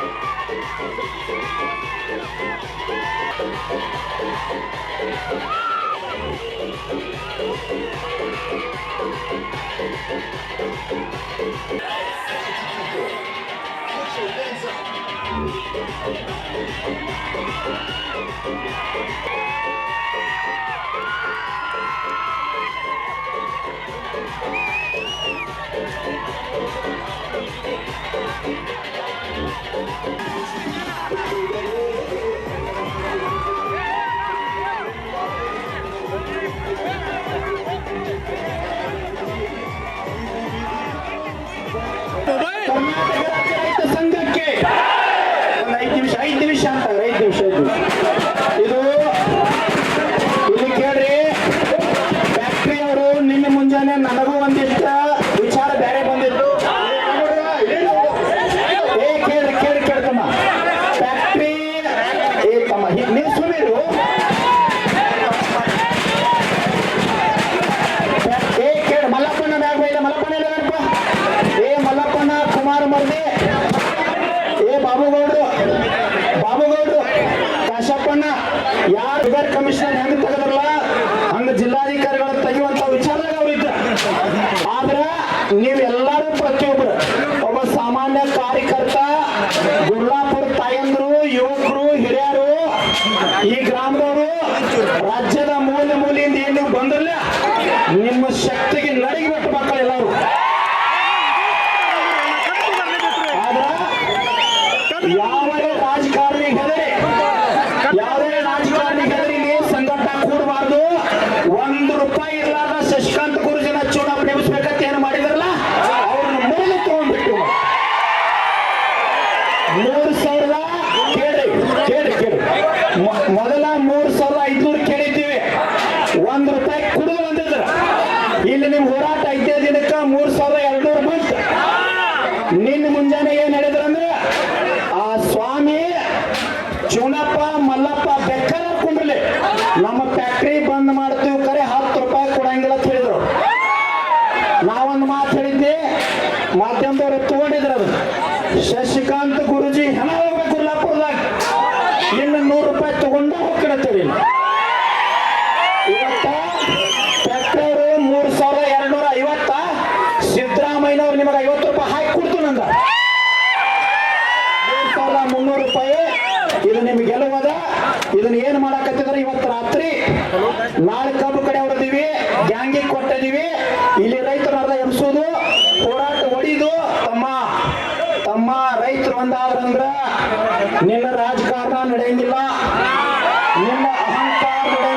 Put your hands up. 入ってみっしゃ入ってみっ commissioner ಹೆಂಗ್ ತೆಗೆದ್ರಲ್ಲ ಹಂಗ ಜಿಲ್ಲಾಧಿಕಾರಿಗಳ ತೆಗೆಯುವಂತ ವಿಚಾರದಾಗ ಅವ್ರಿದ್ದ ಆದ್ರ ನೀವೆಲ್ಲರೂ ಪ್ರತಿಯೊಬ್ರು ಒಬ್ಬ ಸಾಮಾನ್ಯ ಕಾರ್ಯಕರ್ತ ಗುರ್ಲಾಪುರ ತಾಯಂದ್ರು ಯುವಕರು ಹಿರಿಯರು ಈ ಗ್ರಾಮದವರು ರಾಜ್ಯದ ಮೂಲೆ ಮೂಲೆಯಿಂದ ಏನು ನೀವು ಬಂದ್ರಲ್ಲ ನಿಮ್ಮ ಶಕ್ತಿಗೆ ನಡಿಬೇಕು ಮಕ್ಕಳು ಎಲ್ಲರೂ. ಆದ್ರ ಯಾವೇ ಮೊದಲ ಮೂರ್ ಸಾವಿರದ ಐದ್ನೂರು ಕೇಳಿದ್ದೀವಿ. ಒಂದ್ ರೂಪಾಯಿ ಕುಡಿದು ಅಂತಿದ್ರು ಇಲ್ಲಿ ನಿಮ್ ಹೋರಾಟ ಐದೇ ದಿನಕ್ಕ ಮೂರ್ ಸಾವಿರದ ಎರಡ್ನೂರು ಬಂತು. ನಿನ್ನ ಮುಂಜಾನೆ ಏನ್ ಹೇಳಿದ್ರಂದ್ರೆ ಆ ಸ್ವಾಮಿ ಚುನಪ್ಪ, ಮಲ್ಲಪ್ಪ ಬೆಕ್ಕರ ಕುಂಡ್ಲಿ ನಮ್ಮ ಫ್ಯಾಕ್ಟ್ರಿ ಬಂದ್ ಮಾಡ್ತೀವಿ ಕರೆ, ಹತ್ತು ರೂಪಾಯಿ ಕೊಡಂಗಿಲ್ಲ ಅಂತ ಹೇಳಿದ್ರು. ನಾವೊಂದು ಮಾತು ಹೇಳಿದ್ದೆ ಮಾಧ್ಯಮದವ್ರು ತಗೊಂಡಿದ್ರು ಅದು. ಶಶಿಕಾಂತ್ ಗುರುಜಿ ಇವತ್ತ ಟ್ರ್ಯಾಕ್ಟರ್ ಮೂರ್ ಸಾವಿರದ ಎರಡ್ನೂರ ಐವತ್ತ ನಿಮಗೆ ಐವತ್ತು ರೂಪಾಯಿ ಹಾಕಿ ಕೊಡ್ತು ನಂದ. ಮೂರ್ ಸಾವಿರದ ಮುನ್ನೂರು ರೂಪಾಯಿ ಇದು ನಿಮ್ಗೆ ಇದನ್ನ ಏನ್ ಮಾಡಕತ್ತಿದ್ರೆ ಇವತ್ತು ರಾತ್ರಿ ನಾಳೆ ಕಡೆ ಹೊರದೀವಿ ಗ್ಯಾಂಗಿಗೆ ಕೊಟ್ಟಿದೀವಿ ಇಲ್ಲಿ ರೈತರು ಅರ್ಧ ಎಬ್ಸೋದು, ಹೋರಾಟ ಹೊಡಿದು ತಮ್ಮ ತಮ್ಮ ರೈತರು ಒಂದಾದ್ರಂದ್ರ ನಿನ್ನ ರಾಜಕಾರಣ ನಡೆಯಂಗಿಲ್ಲ. ನಿನ್ನ ಅಹಂಕಾರ ನಡೆಯಂಗಿಲ್ಲ